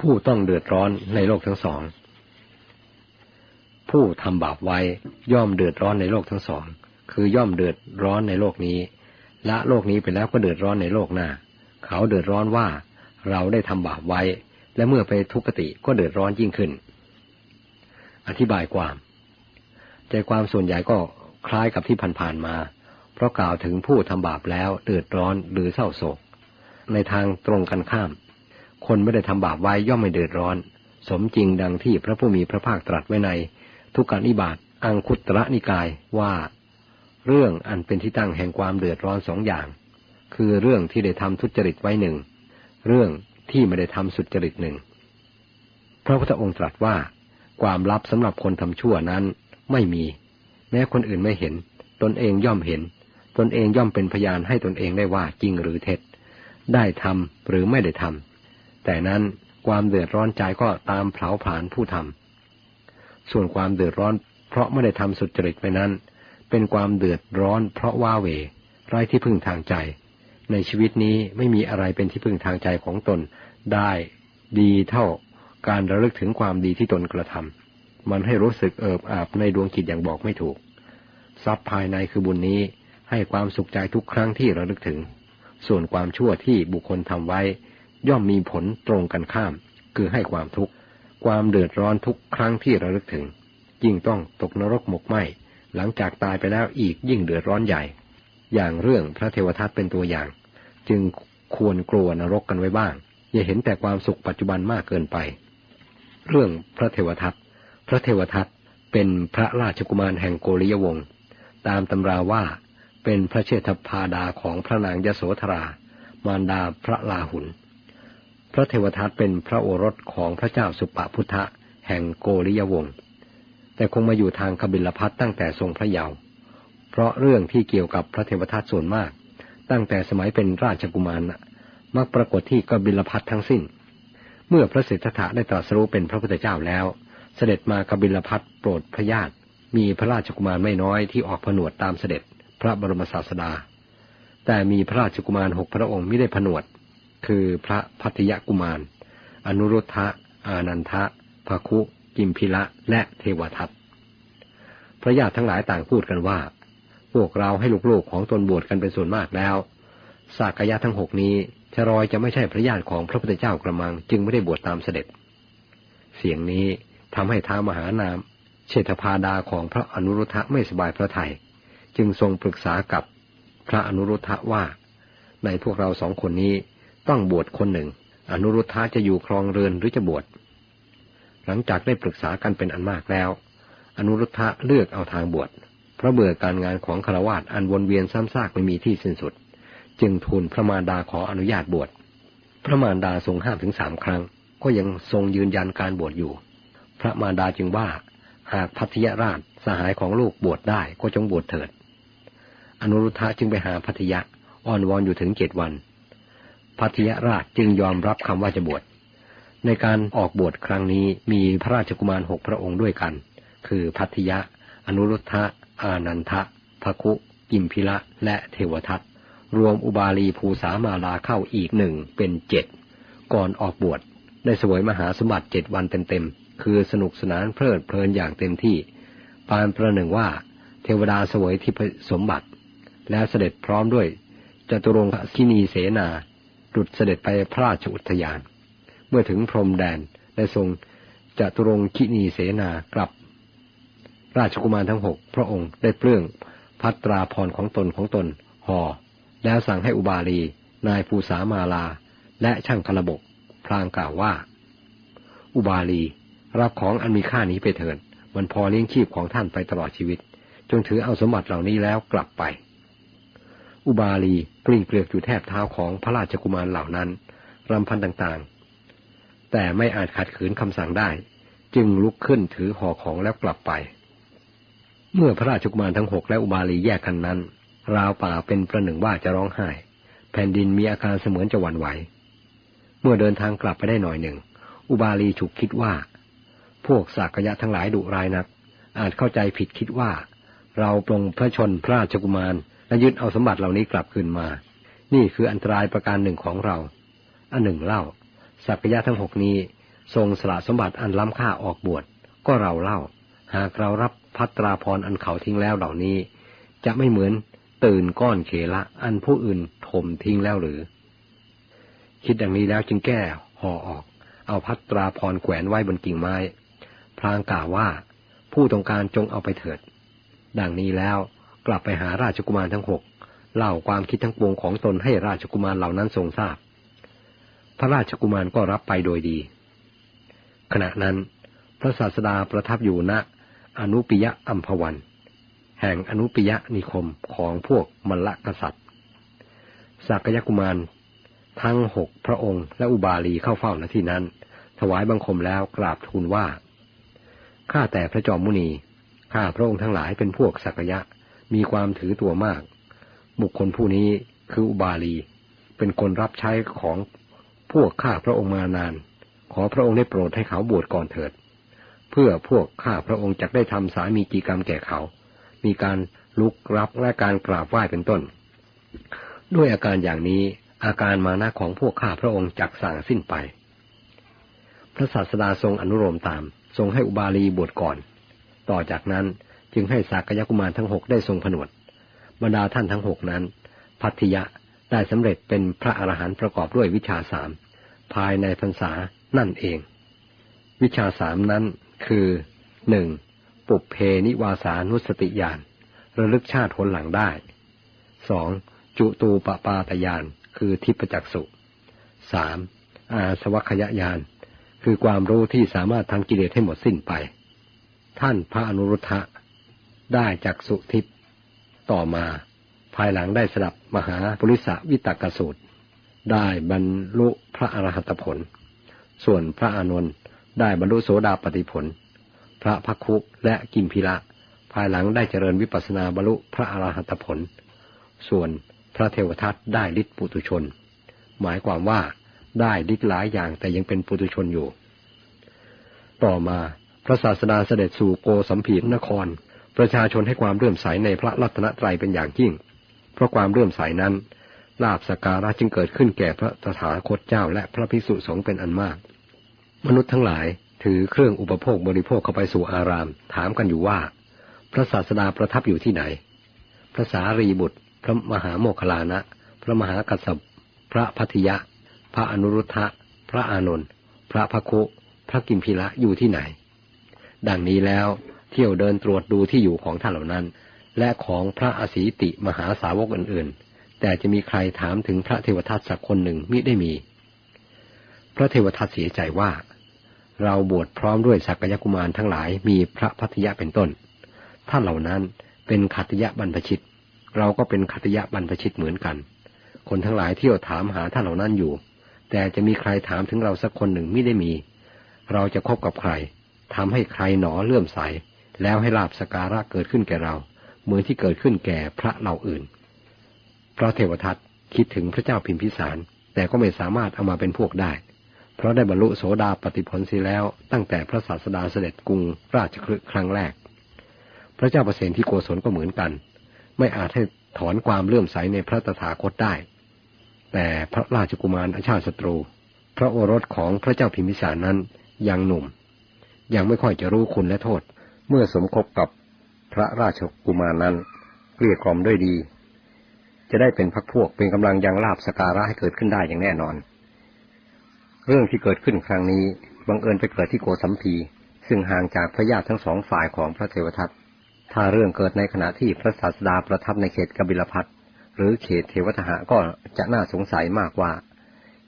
ผู้ต้องเดือดร้อนในโลกทั้งสอง ผู้ทำบาปไว้ย่อมเดือดร้อนในโลกทั้งสอง คือย่อมเดือดร้อนในโลกนี้ ละโลกนี้ไปแล้วก็เดือดร้อนในโลกหน้า เขาเดือดร้อนว่าเราได้ทำบาปไว้ และเมื่อไปทุกขติก็เดือดร้อนยิ่งขึ้น อธิบายความ ใจความส่วนใหญ่ก็คล้ายกับที่ผ่านๆมา เพราะกล่าวถึงผู้ทำบาปแล้วเดือดร้อนหรือเศร้าโศก ในทางตรงกันข้าม คนไม่ได้ทำบาปไว้ย่อมไม่เดือดร้อน สมจริงดังที่พระผู้มีพระภาคตรัสไว้ใน ทุกการนิบาตอังคุตระนิกายว่า เรื่องอันเป็นที่ตั้งแห่งความเดือดร้อนสองอย่าง คือเรื่องที่ได้ทำทุจริตไว้หนึ่งเรื่องที่ไม่ได้ทำสุจริตหนึ่งพระพุทธองค์ตรัสว่า ความลับสำหรับคนทำชั่วนั้นไม่มี แม้คนอื่นไม่เห็น ตนเองย่อมเห็น ตนเองย่อมเป็นพยานให้ตนเองได้ว่าจริงหรือเท็จ ได้ทำหรือไม่ได้ทำ แต่นั้นความเดือดร้อนใจก็ตามเผาผลาญผู้ทำส่วนความเดือดร้อน เพราะไม่ได้ทำสุจริตไปนั้น เป็นความเดือดร้อนเพราะว่าเวไร้ที่พึ่งทางใจ ในชีวิตนี้ไม่มีอะไรเป็นที่พึ่งทางใจของตนได้ดีเท่าการระลึกถึงความดีที่ตนกระทำมันให้รู้สึกเอิบอาบในดวงจิตอย่างบอกไม่ถูก ทรัพย์ภายในคือบุญนี้ให้ความสุขใจทุกครั้งที่ระลึกถึง ส่วนความชั่วที่บุคคลทำไว้ ย่อมมีผลตรงกันข้าม คือให้ความทุกข์ ความเดือดร้อนทุกครั้งที่ระลึกถึง ยิ่งต้องตกนรกหมกไหมหลังจากตายไปแล้วอีกยิ่งเดือดร้อนใหญ่ อย่างเรื่องพระเทวทัตเป็นตัวอย่าง จึงควรกลัวนรกกันไว้บ้าง อย่าเห็นแต่ความสุขปัจจุบันมากเกินไป เรื่องพระเทวทัตพระเทวทัตเป็นพระราชกุมารแห่งโกริยวงศ์ตามตำราว่าเป็นพระเชษฐพาดาของพระนางยโสธรา มารดาพระลาหุน พระเทวทัตเป็นพระโอรสของพระเจ้าสุปพุทธะแห่งโกริยวงศ์แต่คงมาอยู่ทางกบิลพัทตั้งแต่ทรงพระเยาว์เพราะเรื่องที่เกี่ยวกับพระเทวทัตส่วนมาก ตั้งแต่สมัยเป็นราชกุมารมักปรากฏที่กบิลพัททั้งสิ้น เมื่อพระสิทธัตถะได้ตรัสรู้เป็นพระพุทธเจ้าแล้ว เสด็จมากบิลพัทโปรดพระญาติมีพระราชกุมารไม่น้อยที่ออกผนวดตามเสด็จพระบรมศาสดา แต่มีพระราชกุมารหกพระองค์ไม่ได้ผนวด คือพระพัทยกุมาร อนุรุทธะ อานันทะภคุ กิมพิละ และเทวทัต พระญาติทั้งหลายต่างพูดกันว่า พวกเราให้ลูกๆของตนบวชกันเป็นส่วนมากแล้ว สากยะทั้งหกนี้ชรอยจะไม่ใช่พระญาติของพระพุทธเจ้ากระมังจึงไม่ได้บวชตามเสด็จ เสียงนี้ทำให้ท้ามหานามเชษฐพาดาของพระอนุรุทธะไม่สบายพระทยัยจึงทรงปรึกษากับพระอนุรุทธะว่า ในพวกเราสองคนนี้ ต้องบวชคนหนึ่ง อนุรุทธะจะอยู่ครองเรือนหรือจะบวช หลังจากได้ปรึกษากันเป็นอันมากแล้ว อนุรุทธะเลือกเอาทางบวช เพราะเบื่อการงานของคารวาสอันวนเวียนซ้ำซากไม่มีที่สิ้นสุด จึงทูลพระมารดาขออนุญาตบวช พระมารดาทรงห้ามถึงสามครั้ง ก็ยังทรงยืนยันการบวชอยู่ พระมารดาจึงว่า หากพัทยราชสหายของลูกบวชได้ก็จงบวชเถิด อนุรุทธะจึงไปหาพัทยะอ้อนวอนอยู่ถึงเจ็ดวัน พัทยราชจึงยอมรับคำว่าจะบวช ในการออกบวชครั้งนี้มีพระราชกุมารหกพระองค์ด้วยกัน คือพัทยะ อนุรุทธะ อานันทะภคุกิมพิละ และเทวทัต รวมอุบาลีภูสามาลาเข้าอีกหนึ่งเป็นเจ็ด ก่อนออกบวชได้สวยมหาสมบัติเจ็ดวันเต็มๆ คือสนุกสนานเพลิดเพลินอย่างเต็มที่ ปานประหนึ่งว่า เทวดาสวยทิพสมบัติ แล้วเสด็จพร้อมด้วยจตุรงคินีเสนา ดุดเสด็จไปพระราชอุทยาน เมื่อถึงพรมแดนได้ทรงจตุรงคินีเสนากลับ ราชกุมารทั้งหกพระองค์ได้เปลื้องพัตราพรของตนของตนห่อแล้วสั่งให้อุบาลี นายภูสามาลา และช่างกระบก พลางกล่าวว่า อุบาลีรับของอันมีค่านี้ไปเถิดมันพอเลี้ยงชีพของท่านไปตลอดชีวิต จงถือเอาสมบัติเหล่านี้แล้วกลับไป อุบาลีกลิ้งเกลือกอยู่แทบเท้าของพระราชกุมารเหล่านั้นรำพันต่างๆ แต่ไม่อาจขัดขืนคำสั่งได้ จึงลุกขึ้นถือห่อของแล้วกลับไป เมื่อพระราชกุมารทั้งหกและอุบาลีแยกกันนั้น ราวป่าเป็นประหนึ่งว่าจะร้องไห้ แผ่นดินมีอาการเสมือนจะหวั่นไหว เมื่อเดินทางกลับไปได้หน่อยหนึ่ง อุบาลีฉุกคิดว่า พวกสากยะทั้งหลายดุร้ายนัก อาจเข้าใจผิดคิดว่า เราปรงพระชนพระราชกุมาร และยึดเอาสมบัติเหล่านี้กลับคืนมา นี่คืออันตรายประการหนึ่งของเรา อันหนึ่งเล่าสักยะทั้งหกนี้ ทรงสละสมบัติอันล้ำค่าออกบวชก็เราเล่า หากเรารับพัตราพรอันเขาทิ้งแล้วเหล่านี้ จะไม่เหมือนตื่นก้อนเขละอันผู้อื่นถมทิ้งแล้วหรือ คิดดังนี้แล้วจึงแก้ห่อออก เอาพัตราพรแขวนไว้บนกิ่งไม้ พลางกล่าวว่า ผู้ต้องการจงเอาไปเถิด ดังนี้แล้ว กลับไปหาราชกุมารทั้งหกเล่าความคิดทั้งปวงของตนให้ราชกุมารเหล่านั้นทรงทราบ พระราชกุมารก็รับไปโดยดี ขณะนั้น พระศาสดาประทับอยู่ณอนุปิยะอัมพวัน แห่งอนุปิยะนิคมของพวกมลกษัตริย์สักยกุมาร ทั้งหกพระองค์และอุบาลีเข้าเฝ้าณที่นั้น ถวายบังคมแล้วกราบทูลว่าข้าแต่พระจอมมุนีข้าพระองค์ทั้งหลายเป็นพวกสักยะ มีความถือตัวมาก บุคคลผู้นี้คืออุบาลี เป็นคนรับใช้ของพวกข้าพระองค์มานาน ขอพระองค์ได้โปรดให้เขาบวชก่อนเถิด เพื่อพวกข้าพระองค์จะได้ทำสามีจีกรรมแก่เขา มีการลุกรับและการกราบไหว้เป็นต้น ด้วยอาการอย่างนี้อาการมานะของพวกข้าพระองค์จักสั่งสิ้นไป พระศาสดาทรงอนุโลมตาม ทรงให้อุบาลีบวชก่อน ต่อจากนั้น จึงให้สากยกุมารทั้งหกได้ทรงผนวด บรรดาท่านทั้งหกนั้น พัทยะได้สำเร็จเป็นพระอรหันต์ประกอบด้วยวิชาสามภายในพรรษานั่นเอง วิชาสามนั้นคือหนึ่งปุเพนิวาสานุสติญาณระลึกชาติผลหลังได้สองจุตูปปาตยานคือทิพจักสุสามอาสวัคยญาณคือความรู้ที่สามารถทำกิเลสให้หมดสิ้นไป ท่านพระอนุรุทธะ ได้จักสุทิพต่อมา ภายหลังได้สดับมหาปุริสวิตกสูตร ได้บรรลุพระอรหัตผล ส่วนพระอานนท์ได้บรรลุโสดาปติผล พระพักคุและกิมพิละภายหลังได้เจริญวิปัสสนาบรรลุพระอรหัตผล ส่วนพระเทวทัตได้ฤทธิปุตุชน หมายความว่าได้ฤทธิ์หลายอย่างแต่ยังเป็นปุตุชนอยู่ ต่อมาพระศาสดาเสด็จสู่โกสัมพีนคร ประชาชนให้ความเลื่อมใสในพระรัตนตรัยเป็นอย่างยิ่ง เพราะความเลื่อมใสนั้นลาบสการะจึงเกิดขึ้นแก่พระตถาคตเจ้าและพระภิกษุสงฆ์เป็นอันมาก มนุษย์ทั้งหลายถือเครื่องอุปโภคบริโภคเข้าไปสู่อาราม ถามกันอยู่ว่า พระศาสดาประทับอยู่ที่ไหน พระสารีบุตร พระมหาโมคคลานะ พระมหากัสสปพระพัทยะ พระอนุรุทธะ พระอานนท์พระพคุพระกิมพิละอยู่ที่ไหน ดังนี้แล้ว เที่ยวเดินตรวจดูที่อยู่ของท่านเหล่านั้น และของพระอสีติมหาสาวกอื่นๆ แต่จะมีใครถามถึงพระเทวทัตสักคนหนึ่งมิได้มี พระเทวทัตเสียใจว่า เราบวชพร้อมด้วยสักยกุมารทั้งหลายมีพระพัทยะเป็นต้น ท่านเหล่านั้นเป็นขัตยะบรรพชิต เราก็เป็นขัตยะบรรพชิตเหมือนกัน คนทั้งหลายเที่ยวถามหาท่านเหล่านั้นอยู่ แต่จะมีใครถามถึงเราสักคนหนึ่งม่ได้มี เราจะคบกับใครทำให้ใครหนอเลื่อมใส แล้วให้ลาบสการะเกิดขึ้นแก่เรา เหมือนที่เกิดขึ้นแก่พระเราอื่น พระเทวทัตคิดถึงพระเจ้าพิมพิสาร แต่ก็ไม่สามารถเอามาเป็นพวกได้ เพราะได้บรรลุโสดาปฏิผลสีแล้ว ตั้งแต่พระศาสดาเสด็จกรุงราชคลึครั้งแรก พระเจ้าประเสนที่โกศลก็เหมือนกัน ไม่อาจให้ถอนความเลื่อมใสในพระตถาคตได้ แต่พระราชกุมารอาชาติศัตรู พระโอรสของพระเจ้าพิมพิสารนั้นยังหนุ่ม ยังไม่ค่อยจะรู้คุณและโทษ เมื่อสมคบกับพระราชกุมารนั้นเกลี้ยกล่อมด้วยดี จะได้เป็นพักพวกเป็นกำลังยังลาบสการะให้เกิดขึ้นได้อย่างแน่นอน เรื่องที่เกิดขึ้นครั้งนี้บังเอิญไปเกิดที่โกสัมพีซึ่งห่างจากพระญาติทั้งสองฝ่ายของพระเทวทัตถ้าเรื่องเกิดในขณะที่พระศาสดาประทับในเขตกบิลพัทหรือเขตเทวทหะก็จะน่าสงสัยมากว่า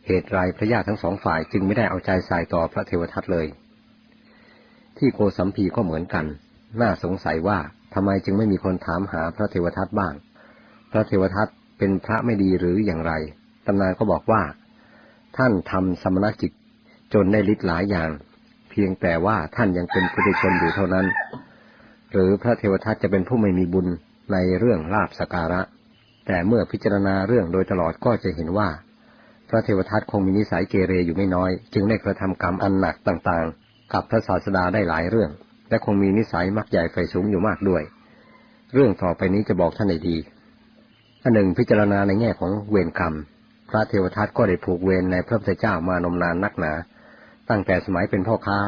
เหตุไรพระญาติทั้งสองฝ่ายจึงไม่ได้เอาใจใส่ต่อพระเทวทัตเลย ที่โกสัมพีก็เหมือนกัน น่าสงสัยว่าทำไมจึงไม่มีคนถามหาพระเทวทัตบ้าง พระเทวทัตเป็นพระไม่ดีหรืออย่างไรตำนานก็บอกว่า ท่านทำสมณกิจจนได้ฤทธิ์หลายอย่าง เพียงแต่ว่าท่านยังเป็นปุถุชนอยู่เท่านั้น หรือพระเทวทัตจะเป็นผู้ไม่มีบุญในเรื่องลาบสการะ แต่เมื่อพิจารณาเรื่องโดยตลอดก็จะเห็นว่า พระเทวทัตคงมีนิสัยเกเรอยู่ไม่น้อย จึงได้กระทำกรรมอันหนักต่างๆ กับพระศาสดาได้หลายเรื่อง และคงมีนิสัยมักใหญ่ไฟสูงอยู่มากด้วย เรื่องต่อไปนี้จะบอกท่านในดีอันหนึ่งพิจารณาในแง่ของเวรกรรม พระเทวทัตก็ได้ผูกเวรในพระพุทธเจ้ามานมนานนักหนา ตั้งแต่สมัยเป็นพ่อค้า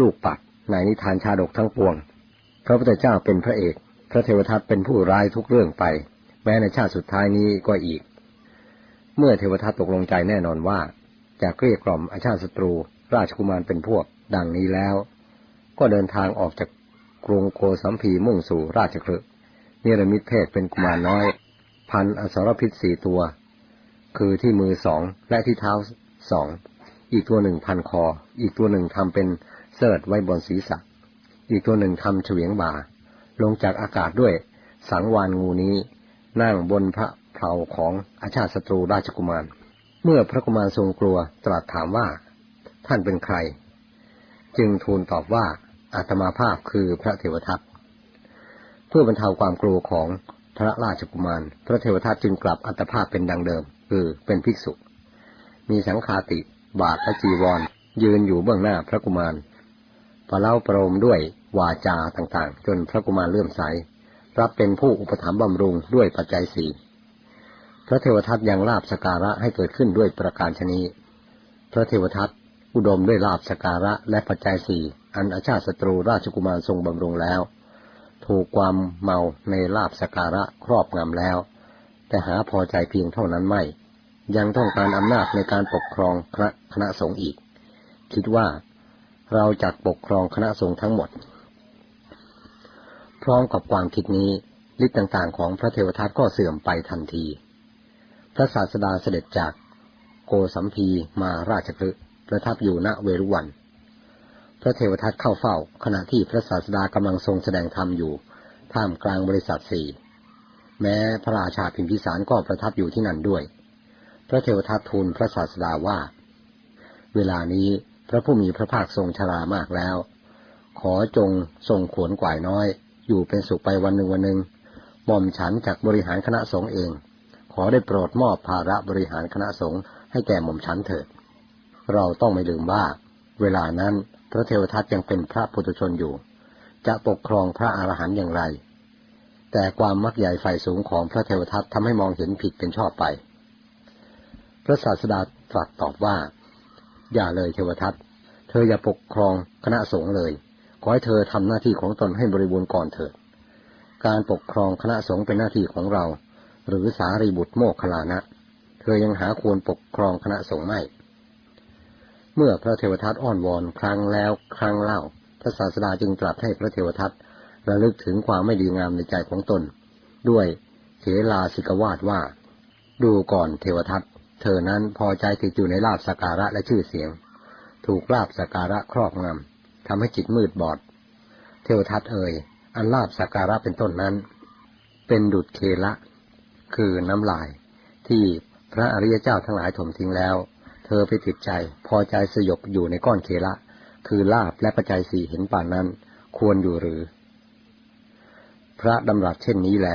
ลูกปัดในนิทานชาดกทั้งปวง พระพุทธเจ้าเป็นพระเอก พระเทวทัตเป็นผู้ร้ายทุกเรื่องไป แม้ในชาติสุดท้ายนี้ก็อีก เมื่อเทวทัตตกลงใจแน่นอนว่าจะเกลี้ยกล่อมอาชาติศัตรู ราชกุมารเป็นพวก ดังนี้แล้ว ก็เดินทางออกจากกรุงโกสัมพีมุ่งสู่ราชคลึนิรมิตเพศเป็นกุมารน้อย พันอสรพิษสี่ตัว คือที่มือสองและที่เท้าสอง อีกตัวหนึ่งพันคอ อีกตัวหนึ่งทำเป็นเสิร์ตไว้บนศีรษะ อีกตัวหนึ่งทำเฉวียงบ่า ลงจากอากาศด้วย สังวานงูนี้ นั่งบนพระเพลาของอาชาติศัตรูราชกุมาร เมื่อพระกุมารทรงกลัวตรัสถามว่า ท่านเป็นใคร จึงทูลตอบว่าอาตมาภาพคือพระเทวทัตเพื่อบรรเทาความกลัวของพระราชกุมาร พระเทวทัตจึงกลับอัตภาพเป็นดังเดิม คือเป็นภิกษุ มีสังฆาติ บาทและจีวร ยืนอยู่เบื้องหน้าพระกุมารประเล่าประโลมด้วยวาจาต่างๆ จนพระกุมารเลื่อมใส รับเป็นผู้อุปถัมภ์บำรุงด้วยปัจจัยสี่พระเทวทัตยังลาบสการะให้เกิดขึ้นด้วยประการชนีพระเทวทัต อุดมด้วยลาบสการะและปัจจัยสี่อันอาชาติศัตรูราชกุมารทรงบำรุงแล้ว ถูกความเมาในลาบสการะครอบงำแล้ว แต่หาพอใจเพียงเท่านั้นไม่ ยังต้องการอำนาจในการปกครองคณะคณะสงฆ์อีก คิดว่าเราจักปกครองคณะสงฆ์ทั้งหมด พร้อมกับความคิดนี้ฤทธิ์ต่างๆ ของพระเทวทัตก็เสื่อมไปทันที พระศาสดาเสด็จจากโกสัมพีมาราชคฤห์ ประทับอยู่ณเวรุวัน พระเทวทัตเข้าเฝ้า ขณะที่พระศาสดากำลังทรงแสดงธรรมอยู่ ท่ามกลางบริษัทสี่แม้พระราชาพิมพิสารก็ประทับอยู่ที่นั่นด้วย พระเทวทัตทูลพระศาสดาว่า เวลานี้พระผู้มีพระภาคทรงชรามากแล้ว ขอจงทรงขวนกวายน้อย อยู่เป็นสุขไปวันหนึ่งวันหนึ่งหม่อมฉันจากบริหารคณะสงฆ์เอง ขอได้โปรดมอบภาระบริหารคณะสงฆ์ให้แก่หม่อมฉันเถิด เราต้องไม่ลืมว่า เวลานั้นพระเทวทัตยังเป็นพระปุถุชนอยู่ จะปกครองพระอรหันต์อย่างไร แต่ความมักใหญ่ไฟสูงของพระเทวทัตทำให้มองเห็นผิดเป็นชอบไป พระศาสดาตรัสตอบว่า อย่าเลยเทวทัตเธออย่าปกครองคณะสงฆ์เลย ขอให้เธอทำหน้าที่ของตนให้บริบูรณ์ก่อนเถิด การปกครองคณะสงฆ์เป็นหน้าที่ของเรา หรือสารีบุตรโมกขลานะ เธอยังหาควรปกครองคณะสงฆ์ไม่ เมื่อพระเทวทัตอ้อนวอนครั้งแล้วครั้งเล่าพระศาสดาจึงตรัสให้พระเทวทัตระลึกถึงความไม่ดีงามในใจของตน ด้วยเถลาสิกวาดว่า ดูก่อนเทวทัตเธอนั้นพอใจติดอยู่ในลาบสการะและชื่อเสียง ถูกลาบสการะครอบงำทำให้จิตมืดบอด เทวทัตเอ่ยอันลาบสกการะเป็นต้นนั้น เป็นดุจเคละ คือน้ำลายที่พระอริยเจ้าทั้งหลายถมทิ้งแล้ว เธอไปติดใจ พอใจสยบอยู่ในก้อนเคละ คือลาบและปัจจัยสี่เห็นป่านนั้น ควรอยู่หรือ พระดำรัสเช่นนี้แล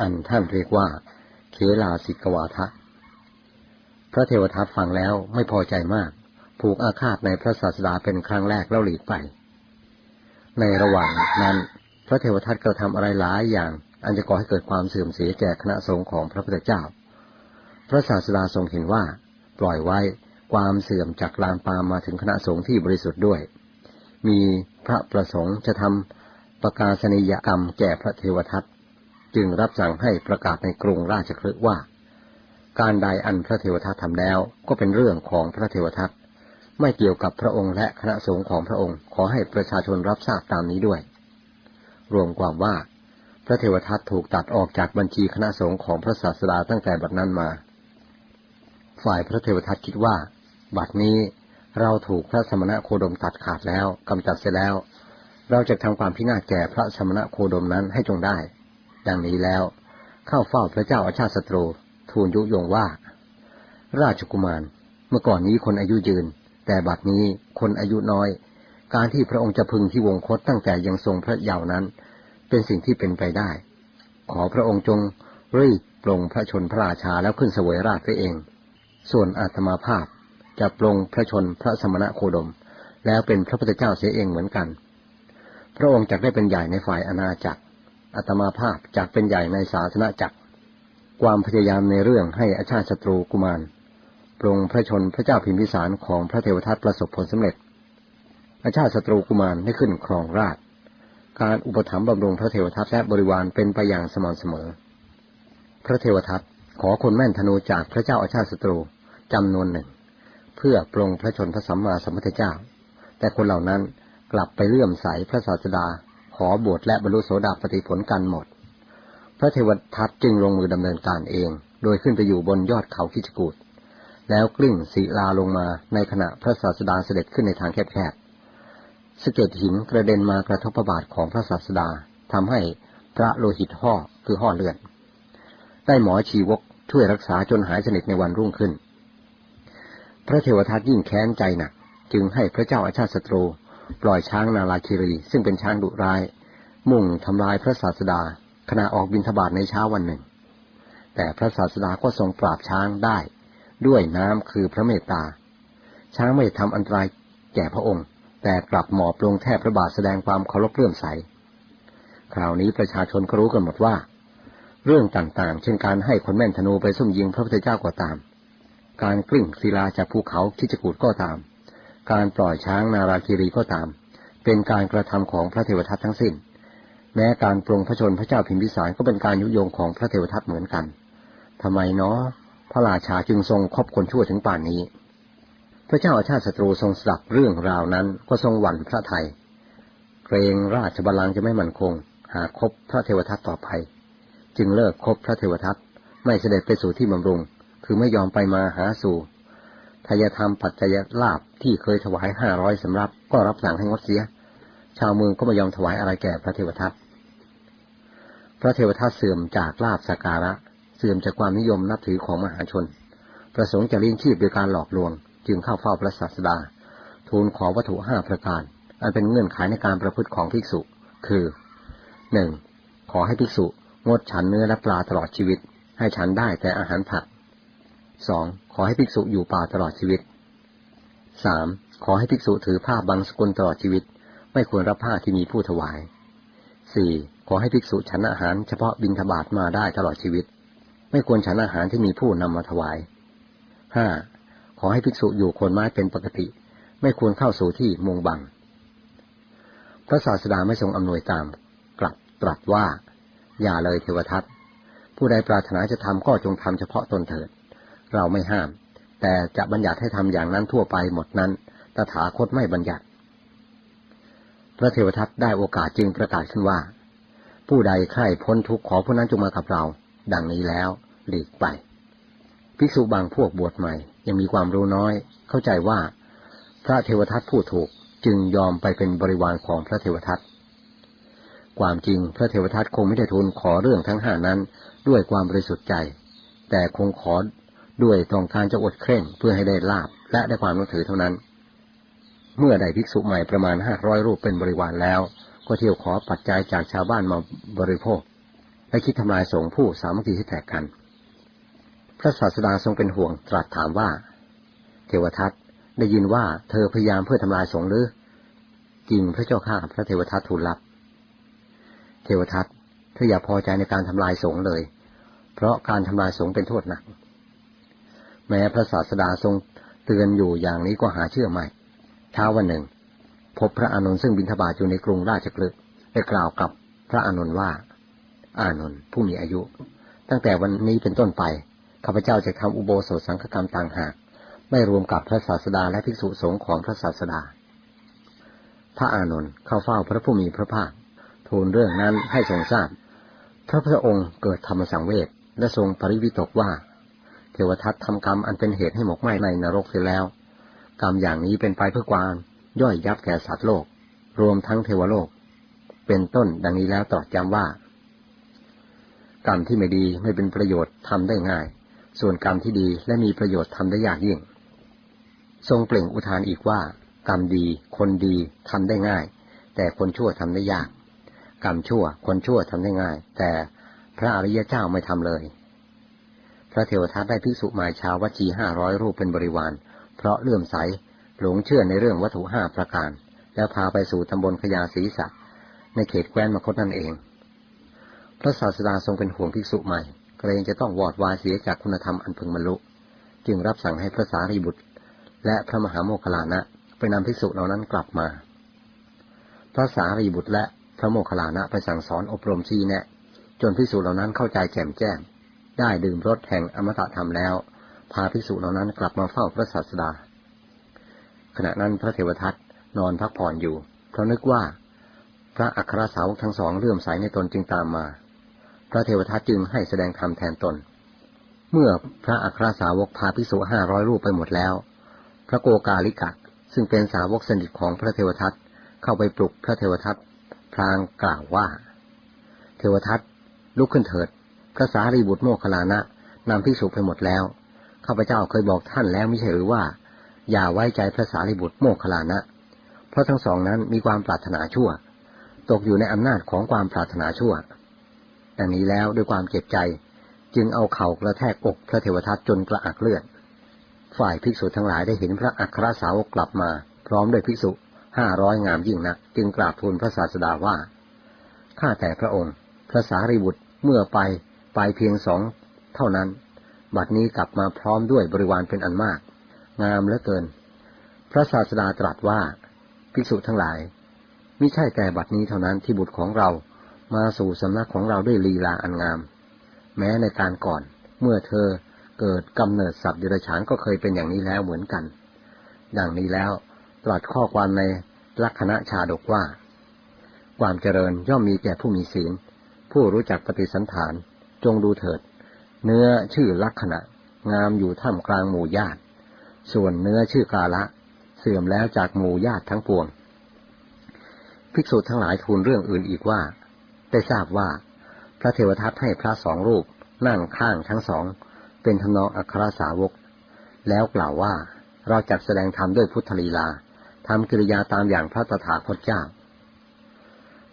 อันท่านเรียกว่า เคลาสิกวาทะ พระเทวทัตฟังแล้วไม่พอใจมาก ผูกอาฆาตในพระศาสดาเป็นครั้งแรกแล้วหลีกไป ในระหว่างนั้น พระเทวทัตก็ทำอะไรหลายอย่าง อันจะก่อให้เกิดความเสื่อมเสียแก่คณะสงฆ์ของพระพุทธเจ้า พระศาสดาทรงเห็นว่า ปล่อยไว้ ความเสื่อมจากลามปามมาถึงคณะสงฆ์ที่บริสุทธิ์ด้วย มีพระประสงค์จะทำประกาศนียกรรมแก่พระเทวทัตจึงรับสั่งให้ประกาศในกรุงราชคฤห์ว่า การใดอันพระเทวทัตทำแล้วก็เป็นเรื่องของพระเทวทัตไม่เกี่ยวกับพระองค์และคณะสงฆ์ของพระองค์ขอให้ประชาชนรับทราบตามนี้ด้วย รวมความว่า พระเทวทัตถูกตัดออกจากบัญชีคณะสงฆ์ของพระศาสดาตั้งแต่บัดนั้นมา ฝ่ายพระเทวทัตคิดว่า บัดนี้เราถูกพระสมณะโคดมตัดขาดแล้วกำจัดเสียแล้ว เราจะทำความพินาศแก่พระสมณะโคดมนั้นให้จงได้ ดังนี้แล้ว เข้าเฝ้าพระเจ้าอาชาติศัตรูทูลยุยงว่า ราชกุมาร เมื่อก่อนนี้คนอายุยืน แต่บัดนี้คนอายุน้อย การที่พระองค์จะพึงที่วงคตตั้งแต่ยังทรงพระเยาว์นั้น เป็นสิ่งที่เป็นไปได้ ขอพระองค์จงรีบปลงพระชนพระราชาแล้วขึ้นเสวยราชไปเอง ส่วนอาตมาภาพ จะปลงพระชนพระสมณะโคดม แล้วเป็นพระพุทธเจ้าเสียเองเหมือนกัน พระองค์จะได้เป็นใหญ่ในฝ่ายอาณาจักรอาตมาภาพจะเป็นใหญ่ในศาสนาจักร ความพยายามในเรื่องให้อาชาติศัตรูกุมารปรงพระชนพระเจ้าพิมพิสารของพระเทวทัตประสบผลสำเร็จ อาชาติศัตรูกุมารได้ขึ้นครองราชการอุปถัมภ์บำรุงพระเทวทัตและบริวารเป็นไปอย่างสม่ำเสมอ พระเทวทัตขอคนแม่นธนูจากพระเจ้าอาชาติศัตรูจำนวนหนึ่ง เพื่อปรงพระชนพระสัมมาสัมพุทธเจ้า แต่คนเหล่านั้นกลับไปเลื่อมใสพระศาสดา ขอบวชและบรรลุโสดาปฏิผลกันหมด พระเทวทัตจึงลงมือดำเนินการเอง โดยขึ้นไปอยู่บนยอดเขาคิจกูดแล้วกลิ้งศิลาลงมาในขณะพระศาสดาเสด็จขึ้นในทางแคบๆสะเก็ดหินกระเด็นมากระทบพระบาทของพระศาสดาทำให้พระโลหิตห่อคือห่อเลือดได้หมอชีวกช่วยรักษาจนหายสนิทในวันรุ่งขึ้น พระเทวทัตยิ่งแค้นใจหนัก จึงให้พระเจ้าอาชาติศัตรู ปล่อยช้างนาลาคิรี ซึ่งเป็นช้างดุร้าย มุ่งทำลายพระศาสดา ขณะออกบินทบาทในเช้าวันหนึ่ง แต่พระศาสดาก็ทรงปราบช้างได้ ด้วยน้ำคือพระเมตตา ช้างไม่ทำอันตรายแก่พระองค์ แต่กลับหมอบลงแทบพระบาทแสดงความเคารพเลื่อมใส คราวนี้ประชาชนก็รู้กันหมดว่า เรื่องต่างๆ เช่นการให้คนแม่นธนูไปซุ่มยิงพระพุทธเจ้าก็ตาม การกลิ้งศิลาจากภูเขาคิจกูดก็ตาม การปล่อยช้างนาราคีรีก็ตาม เป็นการกระทำของพระเทวทัตทั้งสิ้น แม้การปรงพระชนพระเจ้าพิมพิสารก็เป็นการยุยงของพระเทวทัตเหมือนกันทำไมเนาะพระราชาจึงทรงคบคนชั่วถึงป่านนี้ พระเจ้าอาชาติศัตรูทรงสลับเรื่องราวนั้นก็ทรงหวั่นพระไทยเกรงราชบัลลังก์จะไม่มั่นคง หาคบพระเทวทัตต่อไป จึงเลิกคบพระเทวทัตไม่เสด็จไปสู่ที่บำรุง คือไม่ยอมไปมาหาสู่ทายธรรมปัจจัยลาบที่เคยถวายห้าร้อยสำรับ ก็รับสั่งให้งดเสีย ชาวเมืองก็ไม่ยอมถวายอะไรแก่พระเทวทัตพระเทวทัตเสื่อมจากลาบสกการะ เสื่อมจากความนิยมนับถือของมหาชน ประสงค์จะเลี้ยงชีพโดยการหลอกลวง จึงเข้าเฝ้าพระศาสดา ทูลขอวัตถุห้าประการ อันเป็นเงื่อนไขในการประพฤติของภิกษุ คือหนึ่งขอให้ภิกษุงดฉันเนื้อและปลาตลอดชีวิต ให้ฉันได้แต่อาหารผัก สองขอให้ภิกษุอยู่ป่าตลอดชีวิตสามขอให้ภิกษุถือผ้าบางสกุลตลอดชีวิต ไม่ควรรับผ้าที่มีผู้ถวายสี่ขอให้ภิกษุฉันอาหารเฉพาะบิณฑบาตมาได้ตลอดชีวิต ไม่ควรฉันอาหารที่มีผู้นำมาถวายห้าขอให้ภิกษุอยู่คนไม้เป็นปกติ ไม่ควรเข้าสู่ที่มุงบัง พระศาสดาไม่ทรงอำนวยตาม กลับตรัสว่า อย่าเลยเทวทัตผู้ใดปรารถนาจะทำก็จงทำเฉพาะตนเถิด เราไม่ห้าม แต่จะบัญญัติให้ทำอย่างนั้นทั่วไปหมดนั้น ตถาคตไม่บัญญัติ พระเทวทัตได้โอกาสจึงประกาศขึ้นว่า ผู้ใดใคร่พ้นทุกข์ขอผู้นั้นจงมากับเรา ดังนี้แล้วหลีกไป ภิกษุบางพวกบวชใหม่ ยังมีความรู้น้อย เข้าใจว่า พระเทวทัตพูดถูกจึงยอมไปเป็นบริวารของพระเทวทัตความจริงพระเทวทัตคงไม่ได้ทูลขอเรื่องทั้งห้านั้นด้วยความบริสุทธิ์ใจ แต่คงขอ ด้วยต้องการจะอดเคร่งเพื่อให้ได้ลาบและได้ความนับถือเท่านั้น เมื่อได้ภิกษุใหม่ประมาณห้าร้อยรูปเป็นบริวารแล้ว ก็เที่ยวขอปัจจัยจากชาวบ้านมาบริโภค และคิดทำลายสงผู้สามัคคีให้แตกกัน พระศาสดาทรงเป็นห่วงตรัสถามว่า เทวทัตได้ยินว่าเธอพยายามเพื่อทำลายสงหรือจริงพระเจ้าข้าพระเทวทัตทูลรับ เทวทัตเธออย่าพอใจในการทำลายสงเลย เพราะการทำลายสงเป็นโทษหนัก แม้พระศาสดาทรงเตือนอยู่อย่างนี้ก็หาเชื่อไม่เช้าวันหนึ่ง พบพระอานนท์ซึ่งบิณฑบาตอยู่ในกรุงราชกฤห์ได้กล่าวกับพระอานนท์ว่า อานนท์ผู้มีอายุ ตั้งแต่วันนี้เป็นต้นไปข้าพเจ้าจะทำอุโบสถสังฆกรรมต่างหากไม่รวมกับพระศาสดาและภิกษุสงฆ์ของพระศาสดา พระอานนท์เข้าเฝ้าพระผู้มีพระภาคทูลเรื่องนั้นให้ทรงทราบพระพุทธองค์เกิดธรรมสังเวชและทรงปริวิตกว่า ทวทัตทำกรรมอันเป็นเหตุให้หมกไหม้ในนรกเสียแล้ว กรรมอย่างนี้เป็นไปเพื่อความย่อยยับแก่สัตว์โลก รวมทั้งเทวโลก เป็นต้นดังนี้แล้วตรัสจำว่า กรรมที่ไม่ดีไม่เป็นประโยชน์ทำได้ง่าย ส่วนกรรมที่ดีและมีประโยชน์ทำได้ยากยิ่ง ทรงเปล่งอุทานอีกว่า กรรมดี คนดีทำได้ง่าย แต่คนชั่วทำได้ยาก กรรมชั่ว คนชั่วทำได้ง่าย แต่พระอริยเจ้าไม่ทำเลย พระเทวทัตได้ภิกษุหมาชาววัจีห้าร้อยรูปเป็นบริวาร เพราะเลื่อมใสหลงเชื่อในเรื่องวัตถุห้าประการ แล้วพาไปสู่ตำบลขยาศีสะในเขตแคว้นมคตนั่นเอง พระศาสดาทรงเป็นห่วงภิกษุใหม่เกรงจะต้องวอดวายเสียจากคุณธรรมอันพึงบรรลุ จึงรับสั่งให้พระสารีบุตร และพระมหาโมคคลานะไปนำภิกษุเหล่านั้นกลับมา พระสารีบุตรและพระโมคคลลานะไปสั่งสอนอบรมชี้แนะ จนภิกษุเหล่านั้นเข้าใจแจ่มแจ้ง ได้ดื่มรสแห่งอมตะธรรมแล้ว พาภิกษุเหล่านั้นกลับมาเฝ้าพระศาสดา ขณะนั้นพระเทวทัตนอนพักผ่อนอยู่ เพราะนึกว่า พระอัครสาวกทั้งสองเลื่อมใสในตนจึงตามมา พระเทวทัตจึงให้แสดงธรรมแทนตน เมื่อพระอัครสาวกพาภิกษุห้าร้อยรูปไปหมดแล้ว พระโกกาลิกะซึ่งเป็นสาวกสนิทของพระเทวทัตเข้าไปปลุกพระเทวทัตพลางกล่าวว่า เทวทัตลุกขึ้นเถิด พระสารีบุตรโมคคลานะนำภิกษุไปหมดแล้วข้าพเจ้าเคยบอกท่านแล้วไม่ใช่หรือว่า อย่าไว้ใจพระสารีบุตรโมคคลานะ เพราะทั้งสองนั้นมีความปรารถนาชั่ว ตกอยู่ในอำนาจของความปรารถนาชั่วดังนี้แล้วด้วยความเจ็บใจ จึงเอาเข่ากระแทกอกพระเทวทัตจนกระอักเลือด ฝ่ายภิกษุทั้งหลายได้เห็นพระอัครสาวกกลับมา พร้อมด้วยภิกษุห้าร้อยงามยิ่งนัก จึงกราบทูลพระศาสดาว่าข้าแต่พระองค์ พระสารีบุตรเมื่อไป ไปเพียงสองเท่านั้น บัดนี้กลับมาพร้อมด้วยบริวารเป็นอันมาก งามเหลือเกิน พระศาสดาตรัสว่าภิกษุทั้งหลายมิใช่แต่บัดนี้เท่านั้นที่บุตรของเรามาสู่สำนักของเราด้วยลีลาอันงาม แม้ในการก่อน เมื่อเธอเกิดกำเนิดสัตว์เดรัจฉานก็เคยเป็นอย่างนี้แล้วเหมือนกัน ดังนี้แล้วตรัสข้อความในลักษณะชาดกว่า ความเจริญย่อมมีแก่ผู้มีศีล ผู้รู้จักปฏิสันฐาน จงดูเถิด เนื้อชื่อลักษณะ งามอยู่ท่ามกลางหมู่ญาติ ส่วนเนื้อชื่อกาละ เสื่อมแล้วจากหมู่ญาติทั้งปวง ภิกษุทั้งหลายทูลเรื่องอื่นอีกว่า ได้ทราบว่า พระเทวทัตให้พระสองรูปนั่งข้างทั้งสอง เป็นทำนองอัครสาวก แล้วกล่าวว่าเราจักแสดงธรรมด้วยพุทธลีลาทำกิริยาตามอย่างพระตถาคตเจ้า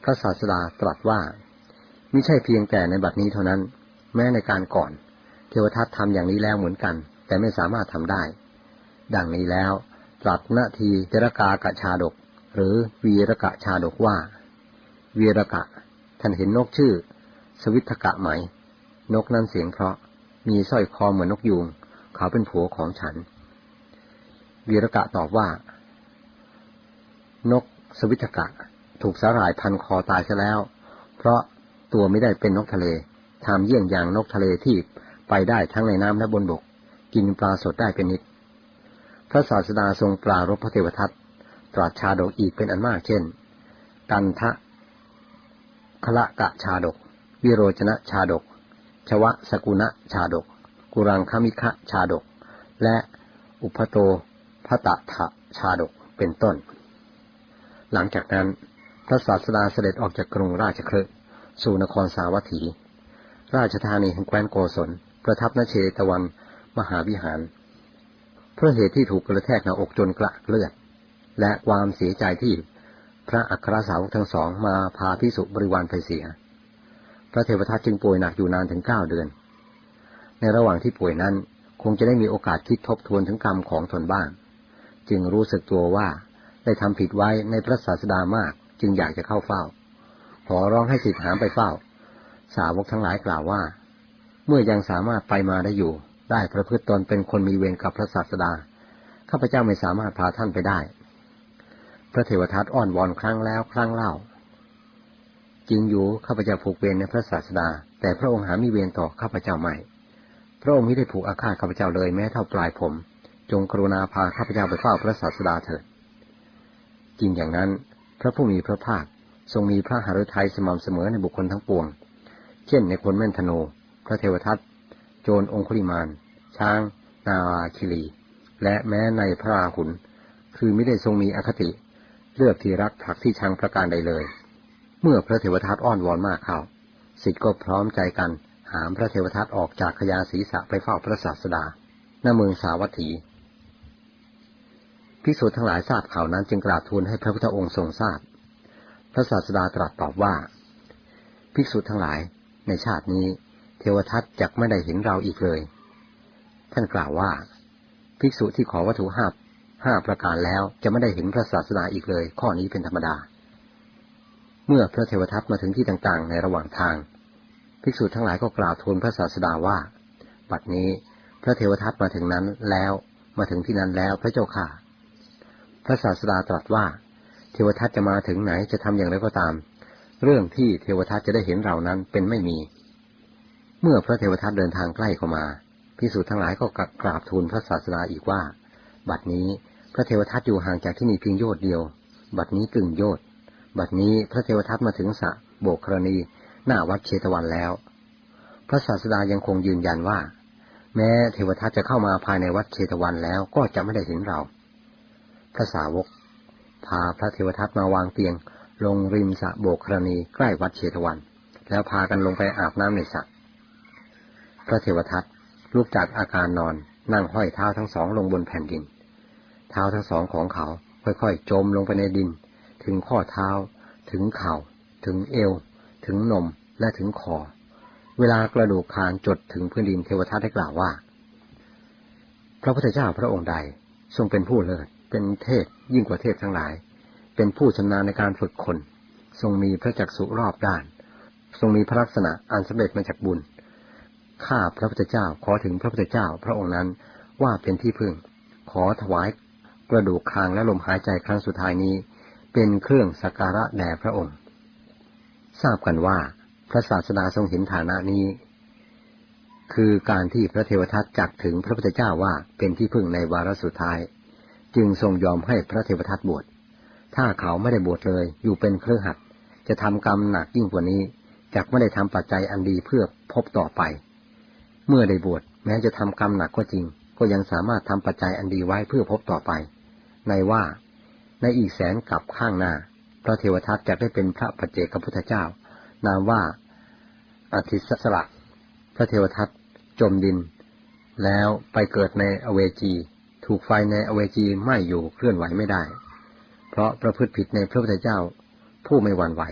พระศาสดาตรัสว่า ไม่ใช่เพียงแต่ในบัดนี้เท่านั้น แม้ในการก่อน เทวทัตทำอย่างนี้แล้วเหมือนกัน แต่ไม่สามารถทำได้ ดังนี้แล้วตรัสนาทีเจรกากะชาดก หรือวีรกะชาดกว่า วีรกะ ท่านเห็นนกชื่อ สวิทกะไหม นกนั้นเสียงเพราะมีสร้อยคอเหมือนนกยูงเขาเป็นผัวของฉัน วีรกะตอบว่า นกสวิทกะ ถูกสาหร่ายพันคอตายซะแล้ว เพราะ ตัวไม่ได้เป็นนกทะเลทำเยี่ยงอย่างนกทะเลที่ไปได้ทั้งในน้ำและบนบก กินปลาสดได้เป็นนิด พระศาสดาทรงปรารบพระเทวทัตตรัสชาดกอีกเป็นอันมากเช่น กันทะคละกะชาดก วิโรจนะชาดก ชวะสกุณะชาดก กุรังคมิคะชาดก และอุปโตพระตะทะชาดกเป็นต้น หลังจากนั้น พระศาสดาเสด็จออกจากกรุงราชคฤห์ สู่นครสาวัตถี ราชธานีแห่งแคว้นโกศล ประทับนเชตวันมหาวิหาร เพราะเหตุที่ถูกกระแทกหน้าอกจนกระเลือด และความเสียใจที่พระอัครสาวกทั้งสองมาพาพิสุบริวารไปเสีย พระเทวทัตจึงป่วยหนักอยู่นานถึงเก้าเดือน ในระหว่างที่ป่วยนั้นคงจะได้มีโอกาสคิดทบทวนถึงกรรมของตนบ้าง จึงรู้สึกตัวว่าได้ทำผิดไว้ในพระศาสดามากจึงอยากจะเข้าเฝ้า ขอร้องให้สิทธิหามไปเฝ้า สาวกทั้งหลายกล่าวว่า เมื่อยังสามารถไปมาได้อยู่ ได้ประพฤติตนเป็นคนมีเวรกับพระศาสดา ข้าพเจ้าไม่สามารถพาท่านไปได้ พระเทวทัตอ้อนวอนครั้งแล้วครั้งเล่าจริงอยู่ข้าพเจ้าผูกเวรในพระศาสดา แต่พระองค์หามีเวรต่อข้าพเจ้าไม่ พระองค์ไม่ได้ผูกอาฆาตข้าพเจ้าเลยแม้เท่าปลายผม จงกรุณาพาข้าพเจ้าไปเฝ้าพระศาสดาเถิดจริงอย่างนั้น พระผู้มีพระภาค ทรงมีพระหฤทัยสม่ำเสมอในบุคคลทั้งปวง เช่นในคนแม่นธนู พระเทวทัต โจรองคุลิมาน ช้าง นาาคิรี และแม้ในพระราหุล คือไม่ได้ทรงมีอคติ เลือกที่รักผักที่ชังประการใดเลย เมื่อพระเทวทัตอ้อนวอนมากเข้าสิทธิ์ก็พร้อมใจกันหามพระเทวทัตออกจากขยาศีรษะไปเฝ้าพระศาสดา ณ เมืองสาวัตถีภิกษุทั้งหลายทราบข่าวนั้นจึงกราบทูลให้พระพุทธองค์ทรงทราบ พระศาสดาตรัสตอบว่า ภิกษุทั้งหลาย ในชาตินี้ เทวทัตจักไม่ได้เห็นเราอีกเลย ท่านกล่าวว่า ภิกษุที่ขอวัตถุห้าห้าประการแล้วจะไม่ได้เห็นพระศาสดาอีกเลย ข้อนี้เป็นธรรมดา เมื่อพระเทวทัตมาถึงที่ต่างๆ ในระหว่างทาง ภิกษุทั้งหลายก็กล่าวทูลพระศาสดาว่าบัดนี้พระเทวทัตมาถึงนั้นแล้วมาถึงที่นั้นแล้วพระเจ้าค่ะ พระศาสดาตรัสว่า เทวทัตจะมาถึงไหนจะทำอย่างไรก็ตาม เรื่องที่เทวทัตจะได้เห็นเรานั้นเป็นไม่มี เมื่อพระเทวทัตเดินทางใกล้เข้ามาพิสูจน์ทั้งหลายก็กราบทูลพระศาสดาอีกว่า บัดนี้พระเทวทัตอยู่ห่างจากที่นี่เพียงโยชน์เดียว บัดนี้กึ่งโยชน์บัดนี้พระเทวทัตมาถึงสะโบกครณีหน้าวัดเชตวันแล้ว พระศาสดายังคงยืนยันว่า แม้เทวทัตจะเข้ามาภายในวัดเชตวันแล้วก็จะไม่ได้เห็นเรา พระสาวก พาพระเทวทัตมาวางเตียง ลงริมสระโบกครณีใกล้วัดเชตวัน แล้วพากันลงไปอาบน้ำในสระพระเทวทัตลุกจากอาการนอนนั่งห้อยเท้าทั้งสองลงบนแผ่นดิน เท้าทั้งสองของเขาค่อยๆ จมลงไปในดิน ถึงข้อเท้า ถึงเข่า ถึงเอว ถึงนมและถึงคอ เวลากระดูกคางจดถึงพื้นดินเทวทัตได้กล่าวว่า พระพุทธเจ้าพระองค์ใดทรงเป็นผู้เลิศ เป็นเทพยิ่งกว่าเทพทั้งหลาย เป็นผู้ชำนาญในการฝึกคน ทรงมีพระจักษุรอบด้าน ทรงมีพระลักษณะอันสำเร็จมาจากบุญ ข้าพระพุทธเจ้าขอถึงพระพุทธเจ้าพระองค์นั้นว่าเป็นที่พึ่ง ขอถวายกระดูกคางและลมหายใจครั้งสุดท้ายนี้ เป็นเครื่องสักการะแด่พระองค์ ทราบกันว่าพระศาสดาทรงเห็นฐานะนี้ คือการที่พระเทวทัตจักถึงพระพุทธเจ้าว่าเป็นที่พึ่งในวาระสุดท้าย จึงทรงยอมให้พระเทวทัตบวช ถ้าเขาไม่ได้บวชเลย อยู่เป็นเครือขัดจะทำกรรมหนักยิ่งกว่านี้จักไม่ได้ทำปัจจัยอันดีเพื่อพบต่อไป เมื่อได้บวชแม้จะทำกรรมหนักก็จริง ก็ยังสามารถทำปัจจัยอันดีไว้เพื่อพบต่อไป ในว่า ในอีกแสนกับข้างหน้า พระเทวทัตจะได้เป็นพระปัจเจกพุทธเจ้า นามว่าอธิสสระพระเทวทัตจมดิน แล้วไปเกิดในอเวจี ถูกไฟในอเวจีไหม้อยู่เคลื่อนไหวไม่ได้ เพราะประพฤติผิดในพระพุทธเจ้า ผู้ไม่หวั่นไหว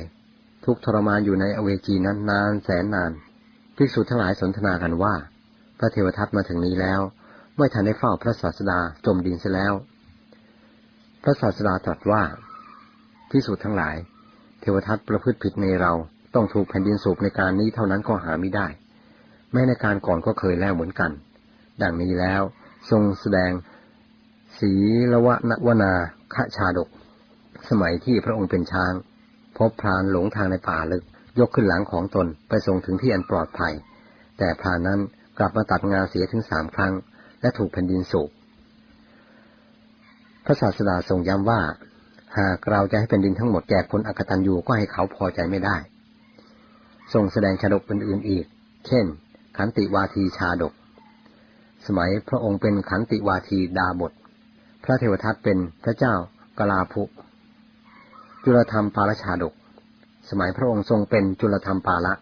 ทุกทรมานอยู่ในอเวจีนั้นนานแสนนานภิกษุทั้งหลายสนทนากันว่า พระเทวทัตมาถึงนี้แล้ว ไม่ทันได้เฝ้าพระศาสดาจมดินเสียแล้ว พระศาสดาตรัสว่าภิกษุทั้งหลาย เทวทัตประพฤติผิดในเราต้องถูกแผ่นดินสูบในการนี้เท่านั้นก็หาไม่ได้ แม้ในการก่อนก็เคยแล้วเหมือนกัน ดังนี้แล้วทรงแสดง ศีลวนวนาคชาดก สมัยที่พระองค์เป็นช้าง พบพรานหลงทางในป่าลึก ยกขึ้นหลังของตนไปส่งถึงที่อันปลอดภัย แต่พรานนั้นกลับมาตัดงาเสียถึงสามครั้ง และถูกแผ่นดินสูบพระศาสดาทรงย้ำว่า หากเราจะให้แผ่นดินทั้งหมดแก่คนอกตันยูก็ให้เขาพอใจไม่ได้ ทรงแสดงชาดกอื่นๆอีก เช่น ขันติวาทีชาดก สมัยพระองค์เป็นขันติวาทีดาบท พระเทวทัตเป็นพระเจ้ากลาภุจุลธรรมปาลชาดก สมัยพระองค์ทรงเป็นจุลธรรมปาละ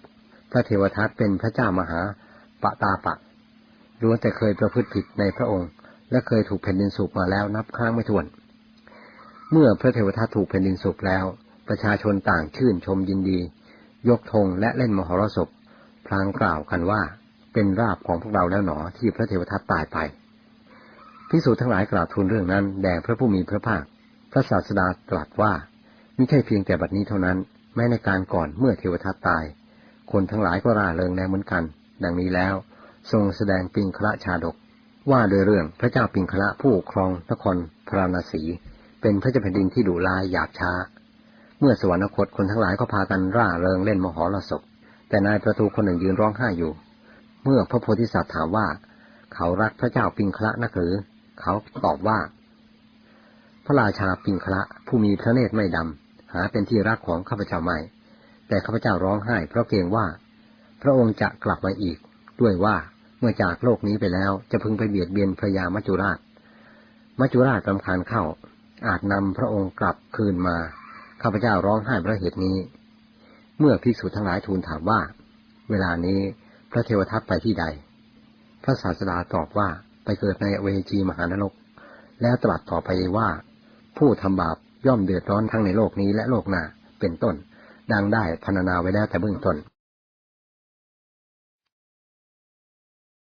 พระเทวทัตเป็นพระเจ้ามหาปตาปะล้วนแต่เคยประพฤติผิดในพระองค์ และเคยถูกแผ่นดินสูบมาแล้วนับครั้งไม่ถ้วน เมื่อพระเทวทัตถูกแผ่นดินสูบแล้ว ประชาชนต่างชื่นชมยินดี ยกธงและเล่นมหรสพ พลางกล่าวกันว่าเป็นราบของพวกเราแล้วหนอที่พระเทวทัตตายไป พิสูจน์ทั้งหลายกล่าวทูลเรื่องนั้นแด่พระผู้มีพระภาค พระศาสดาตรัสว่าไม่ใช่เพียงแต่บัดนี้เท่านั้น แม้ในการก่อนเมื่อเทวทัตตาย คนทั้งหลายก็ร่าเริงแล้วเหมือนกัน ดังนี้แล้ว ทรงแสดงปิงคละชาดก ว่าโดยเรื่องพระเจ้าปิงคละผู้ครองนครพราณสี เป็นพระเจ้าแผ่นดินที่ดุร้ายหยาบช้า เมื่อสวรรคตคนทั้งหลายก็พากันร่าเริงเล่นมหรสพแต่นายประตูคนหนึ่งยืนร้องไห้อยู่ เมื่อพระโพธิสัตว์ถามว่า เขารักพระเจ้าปิงคละนักหรือ เขาตอบว่า พระราชาปิงคละผู้มีพระเนตรไม่ดำหาเป็นที่รักของข้าพเจ้าไม่ แต่ข้าพเจ้าร้องไห้ เพราะเกรงว่า พระองค์จะกลับมาอีก ด้วยว่าเมื่อจากโลกนี้ไปแล้วจะพึงไปเบียดเบียนพระยามัจจุราช มัจจุราชรำคาญเข้า อาจนำพระองค์กลับคืนมาข้าพเจ้าร้องไห้เพราะเหตุนี้ เมื่อภิกษุทั้งหลายทูลถามว่า เวลานี้พระเทวทัตไปที่ใด พระศาสดาตอบว่า ไปเกิดในเวจีมหานรก แล้วตรัสต่อไปว่า ผู้ทำบาปย่อมเดือดร้อนทั้งในโลกนี้และโลกหน้าเป็นต้น ดังได้พรรณนาไว้แล้วแต่เบื้องต้น